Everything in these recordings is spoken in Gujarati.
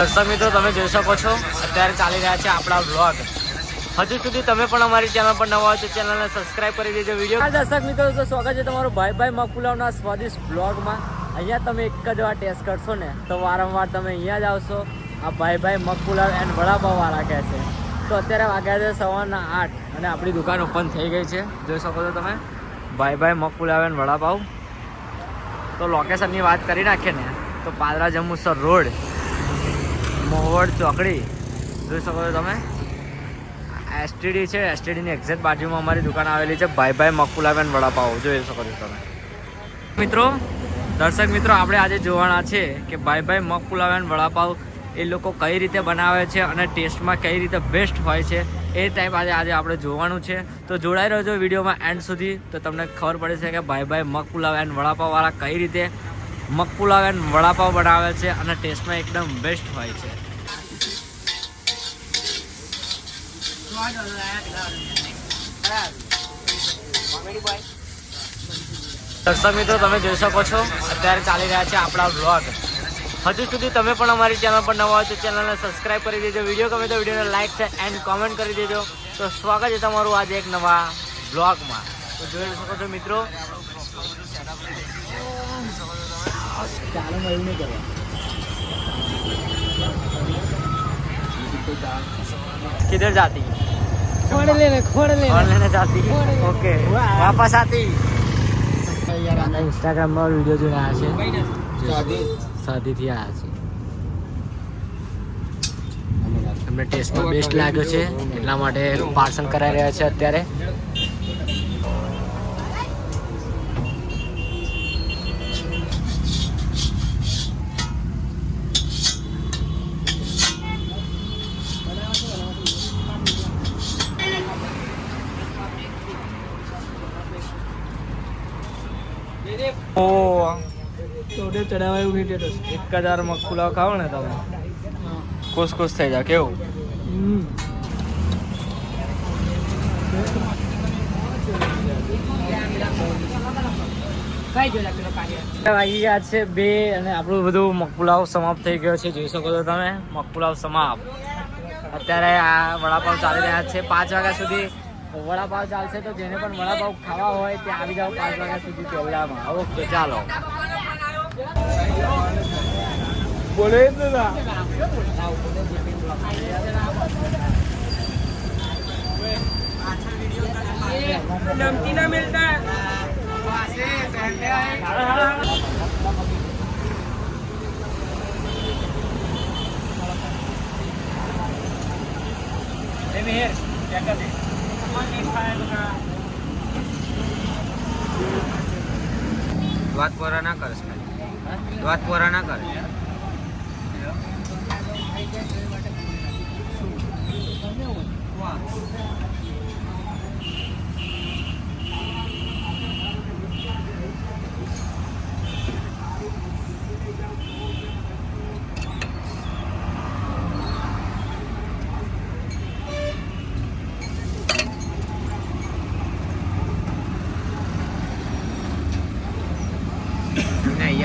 દર્શક મિત્રો, તમે જોઈ શકો છો, અત્યારે ચાલી રહ્યા છે આપણા બ્લોગ હજુ સુધી તમે પણ અમારી ચેનલ પર નવા હોય તો ચેનલને સબસ્ક્રાઇબ કરી દેજો વીડિયો દર્શક મિત્રો, તો સ્વાગત છે તમારું ભાઈ ભાઈ મગપુલાવના સ્વાદિષ્ટ બ્લોગમાં અહીંયા તમે એક જ વાર ટેસ્ટ કરશો ને, તો વારંવાર તમે અહીંયા જ આવશો. આ ભાઈ ભાઈ મગપુલાવ એન્ડ વડાપાવ વાળા કહે છે. તો અત્યારે વાગ્યા છે સવારના આઠ અને આપણી દુકાન ઓપન થઈ ગઈ છે. જોઈ શકો છો તમે? ભાઈ ભાઈ મગપુલાવ એન્ડ વડાપાવ. તો લોકેશનની વાત કરી નાખીએ ને, તો પાદરા જંબુસર રોડ. મોહવડ ચોકડી. જોઈ શકો છો તમે? એસટીડી છે. એસટીડીની એક્ઝેક્ટ બાજુમાં અમારી દુકાન આવેલી છે. ભાઈ ભાઈ મકુલાબેન વડાપાવ જોઈ શકો છો તમે. મિત્રો, દર્શક મિત્રો, આપણે આજે જોવાના છે કે ભાઈ ભાઈ મકુલાબેન વડાપાવ એ લોકો કઈ રીતે બનાવે છે અને ટેસ્ટમાં કઈ રીતે બેસ્ટ હોય છે એ ટાઈપ આજે આજે આપણે જોવાનું છે. તો જોડાઈ રહેજો વિડીયોમાં એન્ડ સુધી. તો તમને ખબર પડે છે કે ભાઈ ભાઈ મકપુલાવ એન્ડ વડાપાવવાળા કઈ રીતે મકપુલાવ એન્ડ વડાપાવ બનાવે છે અને ટેસ્ટમાં એકદમ બેસ્ટ હોય છે. દર્શક મિત્રો તમે જોઈ શકો છો અત્યારે ચાલી રહ્યા છે આપણા બ્લોગ હજુ સુધી તમે પણ અમારી ચેનલ પર નવા હોય તો ચેનલને સબસ્ક્રાઇબ કરી દેજો વિડીયો ગમે તો વિડીયોને લાઇક છે એન્ડ કોમેન્ટ કરી દેજો તો સ્વાગત છે તમારું આજે એક નવા બ્લોગમાં તો જોઈ શકો છો મિત્રો किधर जाती खोड़ लेने खोड़ लेने और लेने जाती ओके वाह। वापस आती ઇન્સ્ટાગ્રામમાં વિડીયો જોઈને આવ્યા છે શાદીથી આવ્યા છે એમને ટેસ્ટમાં બેસ્ટ લાગ્યો છે એટલા માટે પાર્સલ કરાવી રહ્યા છે અત્યારે ઓ તોડે ચડાવાય એવું ટેટસ એક હજાર મગફુલાવ ખાવ ને તમે. ખુશ ખુશ થઈ જાવ કેવું? હમ. વાગી ગયા છે બે અને આપણું બધું મગપુલાવ સમાપ્ત થઈ ગયો છે જોઈ શકો છો તમે. મગપુલાવ સમાપ્ત. અત્યારે આ વડાપાવ ચાલી રહ્યા છે પાંચ વાગ્યા સુધી. વડાપાવ ચાલશે તો જેને પણ વડાપાવ ખાવા હોય તે આવી જાવ પાંચ વાગ્યા સુધી કેવડામાં ઓકે ચાલો બોલે જ ના नमकीन ना मिलता વાત પૂરા ના કરે વાત પૂરા ના કરે.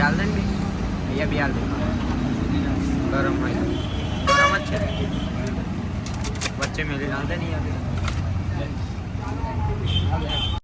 હાલ ને બી હાલ ગરમ હોય. ગરમ જ છે. વચ્ચે મેલી હાલ દે નહીં બી